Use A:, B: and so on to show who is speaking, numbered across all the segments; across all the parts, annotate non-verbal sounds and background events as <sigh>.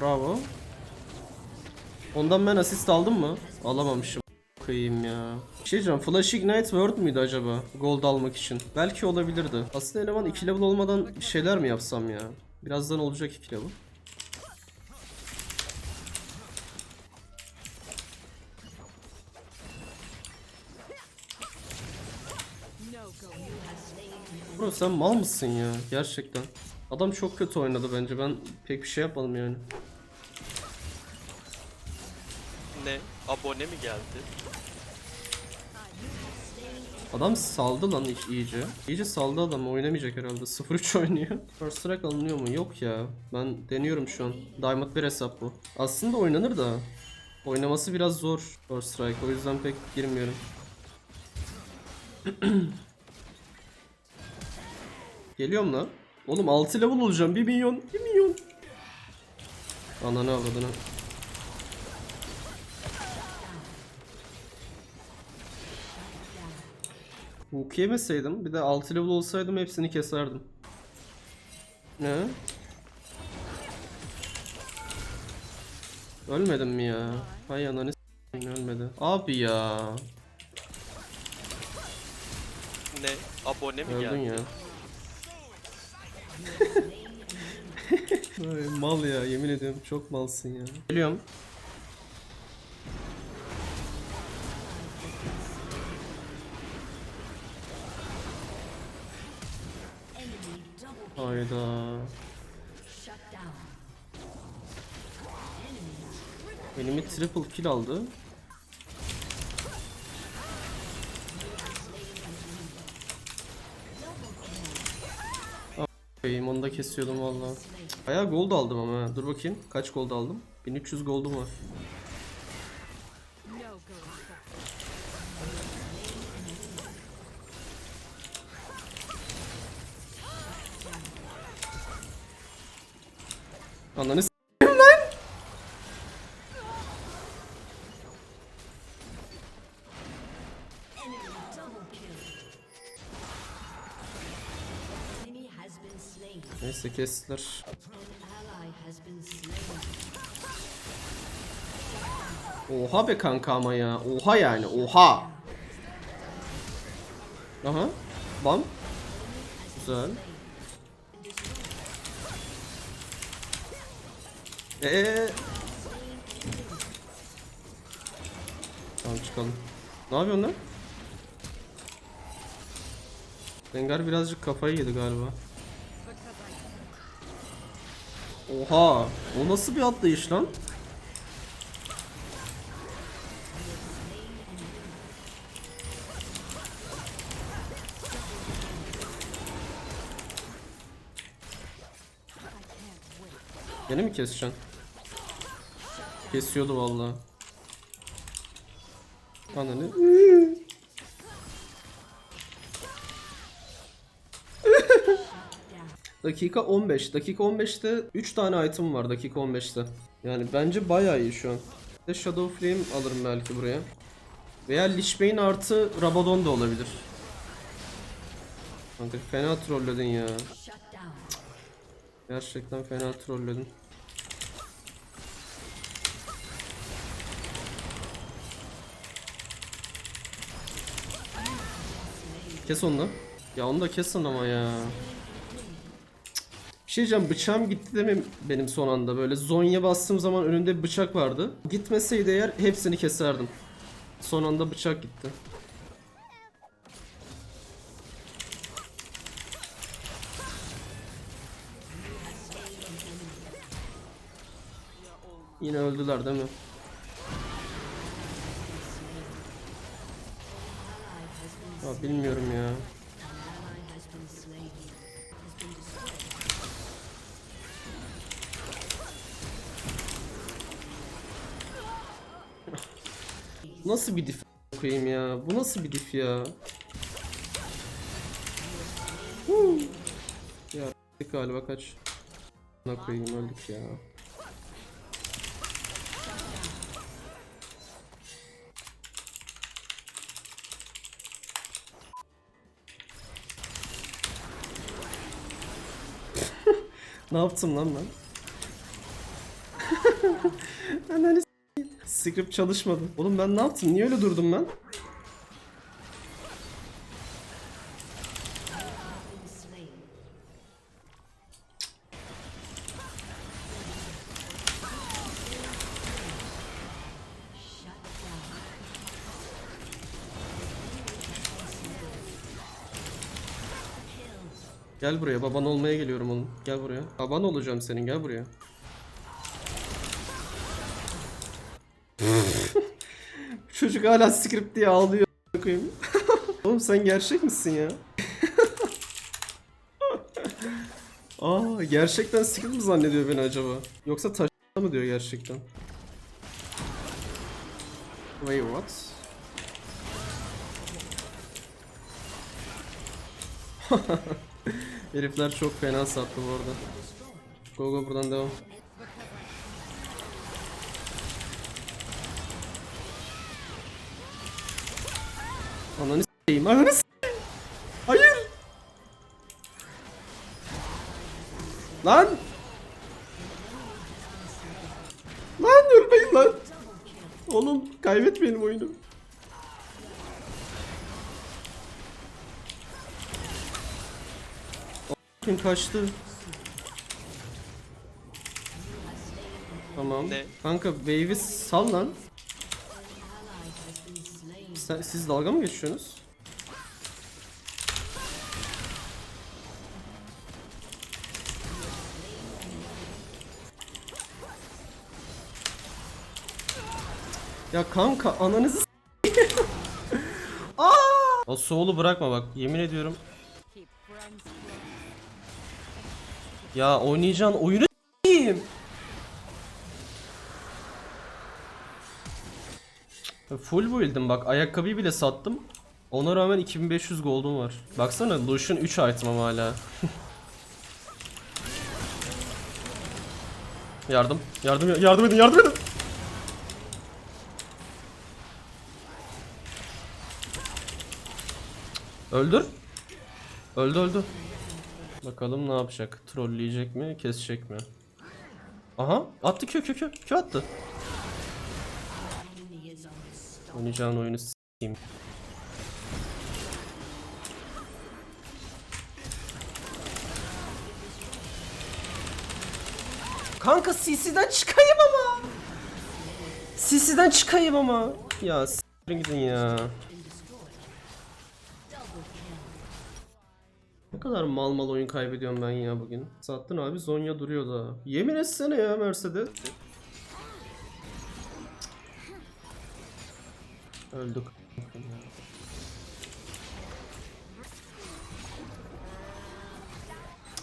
A: Bravo. Ondan ben asist aldım mı? Alamamışım. Koyayım ya. Bir şey diyeceğim. Flash Ignite Word müydü acaba? Gold almak için. Belki olabilirdi. Aslında eleman 2 level olmadan bir şeyler mi yapsam ya? Birazdan olacak 2 level. Bro sen mal mısın ya? Gerçekten. Adam çok kötü oynadı bence. Ben pek bir şey yapmadım yani.
B: Ne? Abone mi geldi?
A: Adam saldı lan iy- iyice. İyice saldı adam. Oynamayacak herhalde. <laughs> 0-3 oynuyor. First strike alınıyor mu? Yok ya. Ben deniyorum şu an. Diamond bir hesap bu. Aslında oynanır da. Oynaması biraz zor First strike. O yüzden pek girmiyorum. <clears throat> Geliyorum lan. Oğlum 6 level olacağım. 1 milyon. 1 milyon. Ananı avradını. Hook yemeseydim bir de 6 level olsaydım hepsini keserdim. Ne? Ölmedim mi ya? Hay ananı ölmedi. Abi ya.
B: Ne? Abone mi
A: Öldün
B: geldi?
A: ya. <laughs> Ay, mal ya yemin ediyorum çok malsın ya. Geliyorum. Hayda. Enemy triple kill aldı. Koyayım onu da kesiyordum valla. Bayağı gold aldım ama. Dur bakayım. Kaç gold aldım? 1300 gold'um var. Neyse kestiler. Oha be kanka ama ya. Oha yani. Oha. Aha. Bam. Güzel. Eee. Tamam çıkalım. Ne yapıyorsun lan? Rengar birazcık kafayı yedi galiba. Oha! O nasıl bir atlayış lan? Beni mi keseceksin? Kesiyordu vallahi. Ananı. Dakika 15. Dakika 15'te 3 tane item var dakika 15'te. Yani bence bayağı iyi şu an. De Shadow Flame alırım belki buraya. Veya Lich Bane artı Rabadon da olabilir. Kanka fena trolledin ya. Gerçekten fena trolledin. Kes onu da. Ya onu da kesin ama ya. Bir şey diyeceğim bıçağım gitti de mi benim son anda böyle zonya bastığım zaman önümde bir bıçak vardı. Gitmeseydi eğer hepsini keserdim. Son anda bıçak gitti. Yine öldüler değil mi? Ya bilmiyorum ya. Nasıl bir dif koyayım ya? Bu nasıl bir dif ya? Huu. Ya galiba kaç. Ne koyayım öldük ya. <laughs> ne yaptım lan ben? <laughs> S**eyim. Script çalışmadı. Oğlum ben ne yaptım? Niye öyle durdum ben? Gel buraya. Baban olmaya geliyorum oğlum. Gel buraya. Baban olacağım senin. Gel buraya. Çocuk hala script diye ağlıyor. <laughs> oğlum sen gerçek misin ya? <laughs> Aa gerçekten script mi zannediyor beni acaba? Yoksa taş mı diyor gerçekten? Wait what? <laughs> Herifler çok fena sattı bu arada. Go go buradan devam. Ananı s**eyim, ananı s**eyim. Hayır. Lan. Lan ölmeyin lan. Oğlum kaybetmeyelim oyunu. Kim kaçtı? Tamam.
B: Ne?
A: Kanka wave'i sal lan. Sen, siz dalga mı geçiyorsunuz? Ya kanka ananızı <laughs> Aa! O soğulu bırakma bak yemin ediyorum. Ya oynayacağın oyunu Full build'im bak ayakkabıyı bile sattım. Ona rağmen 2500 gold'um var. Baksana Lucian 3 item'ım hala. <laughs> yardım. Yardım yardım edin yardım edin. Öldür. Öldü öldü. Bakalım ne yapacak? Trolleyecek mi? Kesecek mi? Aha attı kö kö kö. Kö attı. Oynayacağın oyunu s**eyim. Kanka CC'den çıkayım ama. CC'den çıkayım ama. Ya s**erin gidin ya. Ne kadar mal mal oyun kaybediyorum ben ya bugün. Sattın abi Zonya duruyor da. Yemin etsene ya Mercedes. Öldük.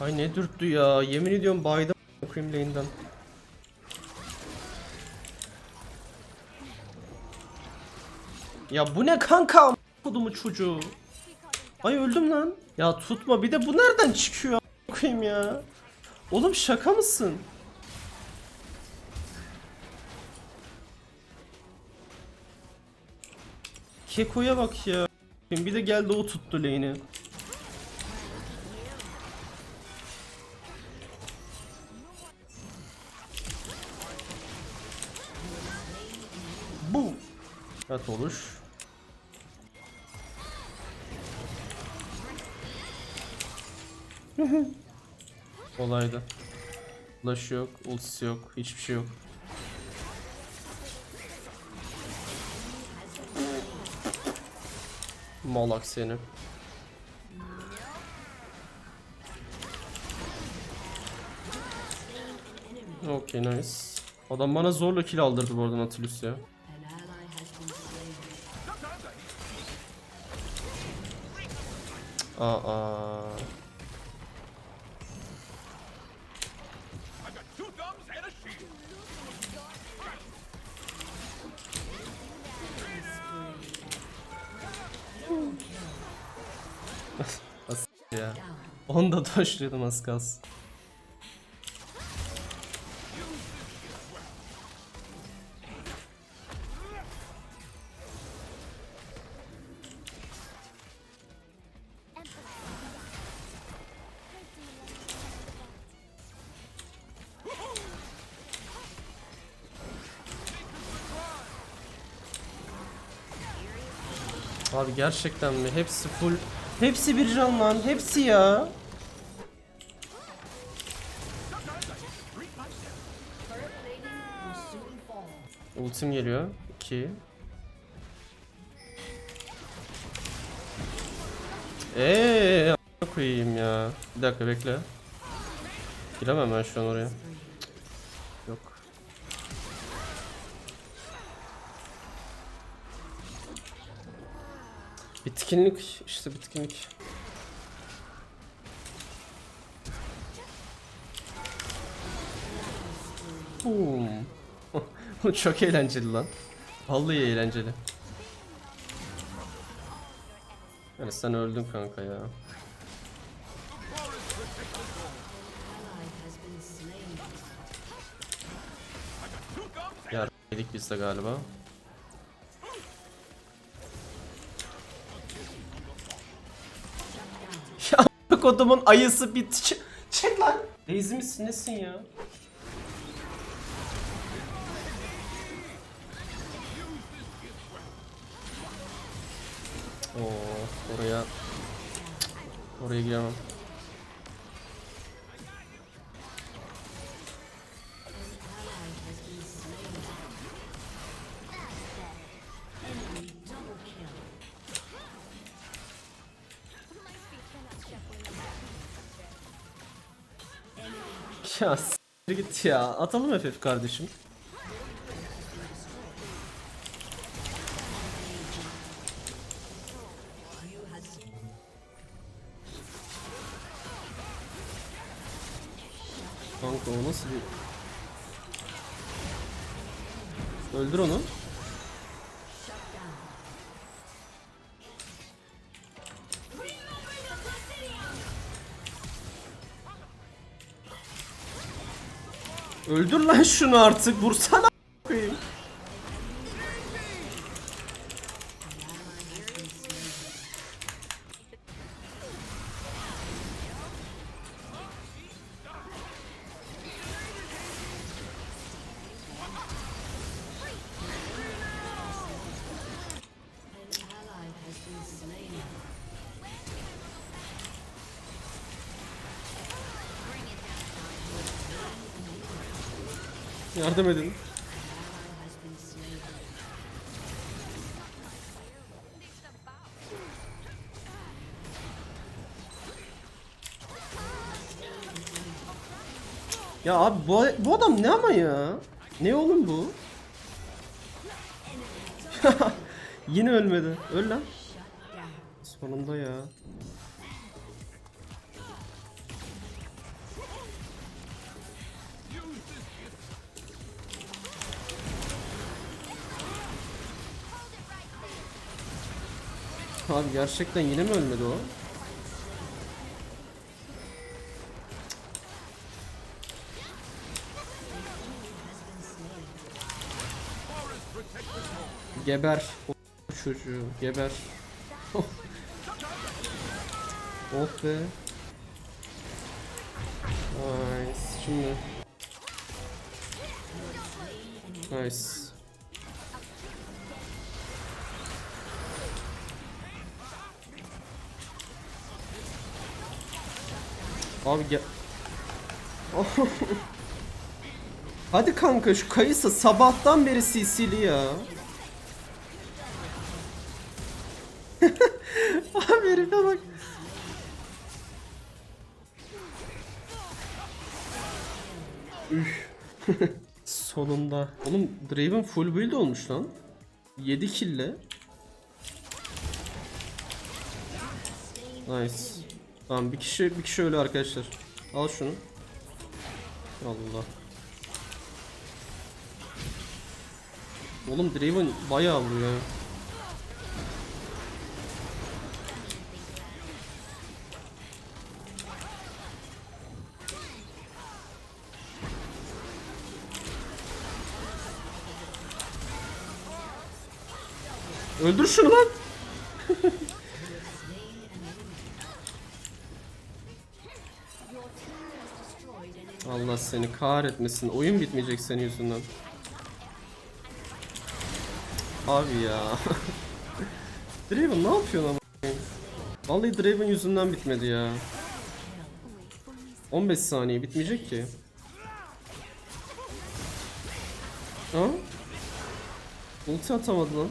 A: Ay ne dürttü ya. Yemin ediyorum baydım okuyayım lane'den. Ya bu ne kanka? Kodumu çocuğu. Ay öldüm lan. Ya tutma bir de bu nereden çıkıyor? Okuyayım ya. Oğlum şaka mısın? Keko'ya bak ya. Bir de geldi o tuttu lane'i. Bu. Evet oluş. <laughs> Olaydı. Flash yok, ultisi yok, hiçbir şey yok. Malak seni. Okay nice. Adam bana zorla kill aldırdı bu arada Nautilus ya. Aa. Onu da <laughs> taşlıyordum az kalsın. Abi gerçekten mi? Hepsi full. Hepsi bir can lan. Hepsi ya. Ultim geliyor. 2 Eee koyayım ya. Bir dakika bekle. Giremem ben şu an oraya. Yok. Bitkinlik işte bitkinlik. Boom. <laughs> Çok eğlenceli lan. Vallahi eğlenceli. Yani sen öldün kanka ya. Ya yedik biz de galiba. Ya <laughs> kodumun ayısı bit. Ç- Çek lan. Lazy misin nesin ya? Oraya oraya giremem. Ya s**t git ya. Atalım FF kardeşim. Öldür onu. Öldür lan şunu artık. Vursana a**ayım. Yardım edin. Ya abi bu, bu adam ne ama ya? Ne oğlum bu? <laughs> Yine ölmedi. Öl lan. Sonunda ya. Abi gerçekten yine mi ölmedi o? Geber. O çocuğu. Geber. <laughs> oh be. Nice. Şimdi. Nice. Abi gel. Hadi kanka şu kayısı sabahtan beri CC'li ya. <laughs> Abi herife bak. Üf. <laughs> Sonunda. Oğlum Draven full build olmuş lan. 7 kill'le. Nice. Tamam bir kişi bir kişi ölü arkadaşlar. Al şunu. Allah. Oğlum Draven bayağı vuruyor. Öldür şunu lan. Seni kahretmesin. Oyun bitmeyecek senin yüzünden. Abi ya. <laughs> Draven ne yapıyorsun ama? Vallahi Draven yüzünden bitmedi ya. 15 saniye bitmeyecek ki. Ha? Ulti atamadı lan.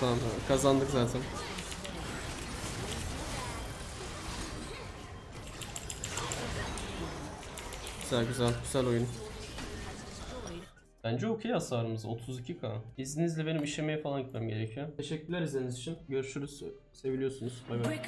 A: tamam kazandık zaten. Güzel güzel güzel oyun. Bence okey hasarımız 32k. İzninizle benim işemeye falan gitmem gerekiyor. Teşekkürler izlediğiniz için. Görüşürüz. Seviliyorsunuz. Bay bay.